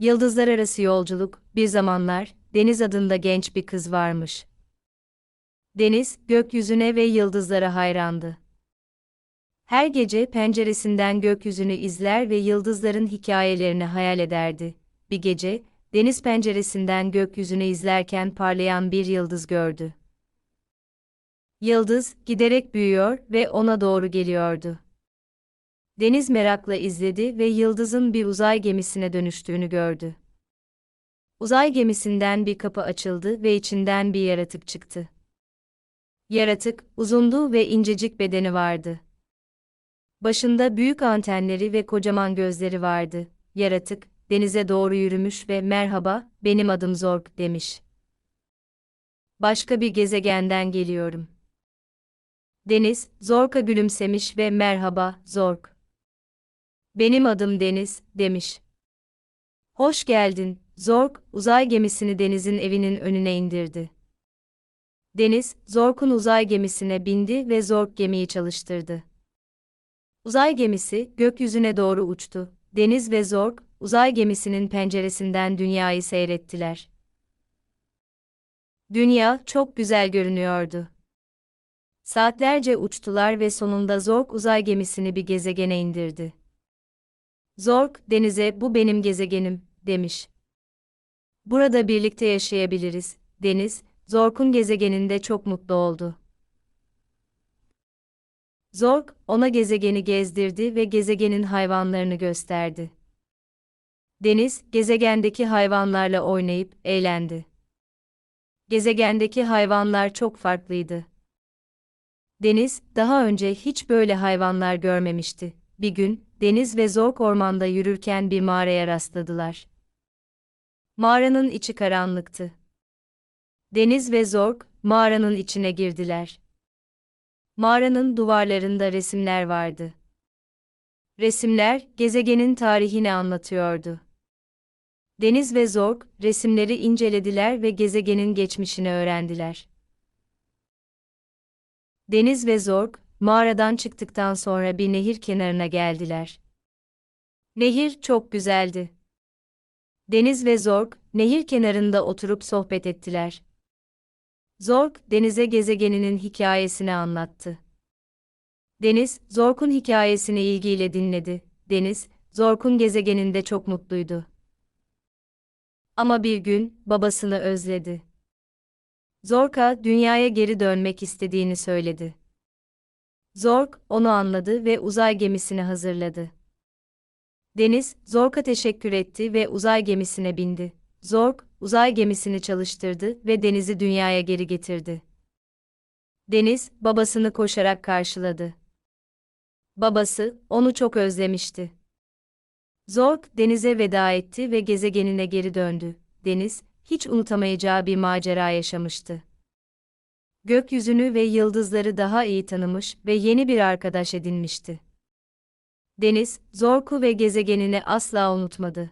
Yıldızlar arası yolculuk, bir zamanlar, Deniz adında genç bir kız varmış. Deniz, gökyüzüne ve yıldızlara hayrandı. Her gece penceresinden gökyüzünü izler ve yıldızların hikayelerini hayal ederdi. Bir gece, deniz penceresinden gökyüzünü izlerken parlayan bir yıldız gördü. Yıldız, giderek büyüyor ve ona doğru geliyordu. Deniz merakla izledi ve yıldızın bir uzay gemisine dönüştüğünü gördü. Uzay gemisinden bir kapı açıldı ve içinden bir yaratık çıktı. Yaratık, uzundu ve incecik bedeni vardı. Başında büyük antenleri ve kocaman gözleri vardı. Yaratık, denize doğru yürümüş ve merhaba, benim adım Zork demiş. Başka bir gezegenden geliyorum. Deniz, Zork'a gülümsemiş ve merhaba, Zork. Benim adım Deniz, demiş. Hoş geldin, Zork, uzay gemisini Deniz'in evinin önüne indirdi. Deniz, Zork'un uzay gemisine bindi ve Zork gemiyi çalıştırdı. Uzay gemisi, gökyüzüne doğru uçtu. Deniz ve Zork, uzay gemisinin penceresinden dünyayı seyrettiler. Dünya, çok güzel görünüyordu. Saatlerce uçtular ve sonunda Zork uzay gemisini bir gezegene indirdi. Zork, denize bu benim gezegenim, demiş. Burada birlikte yaşayabiliriz, Deniz, Zork'un gezegeninde çok mutlu oldu. Zork, ona gezegeni gezdirdi ve gezegenin hayvanlarını gösterdi. Deniz, gezegendeki hayvanlarla oynayıp eğlendi. Gezegendeki hayvanlar çok farklıydı. Deniz, daha önce hiç böyle hayvanlar görmemişti. Bir gün, Deniz ve Zork ormanda yürürken bir mağaraya rastladılar. Mağaranın içi karanlıktı. Deniz ve Zork, mağaranın içine girdiler. Mağaranın duvarlarında resimler vardı. Resimler, gezegenin tarihini anlatıyordu. Deniz ve Zork, resimleri incelediler ve gezegenin geçmişini öğrendiler. Deniz ve Zork, mağaradan çıktıktan sonra bir nehir kenarına geldiler. Nehir çok güzeldi. Deniz ve Zork, nehir kenarında oturup sohbet ettiler. Zork, Deniz'e gezegeninin hikayesini anlattı. Deniz, Zork'un hikayesini ilgiyle dinledi. Deniz, Zork'un gezegeninde çok mutluydu. Ama bir gün, babasını özledi. Zork'a dünyaya geri dönmek istediğini söyledi. Zork, onu anladı ve uzay gemisini hazırladı. Deniz, Zork'a teşekkür etti ve uzay gemisine bindi. Zork, uzay gemisini çalıştırdı ve Deniz'i dünyaya geri getirdi. Deniz, babasını koşarak karşıladı. Babası, onu çok özlemişti. Zork, Deniz'e veda etti ve gezegenine geri döndü. Deniz, hiç unutamayacağı bir macera yaşamıştı. Gökyüzünü ve yıldızları daha iyi tanımış ve yeni bir arkadaş edinmişti. Deniz, Zork'u ve gezegenini asla unutmadı.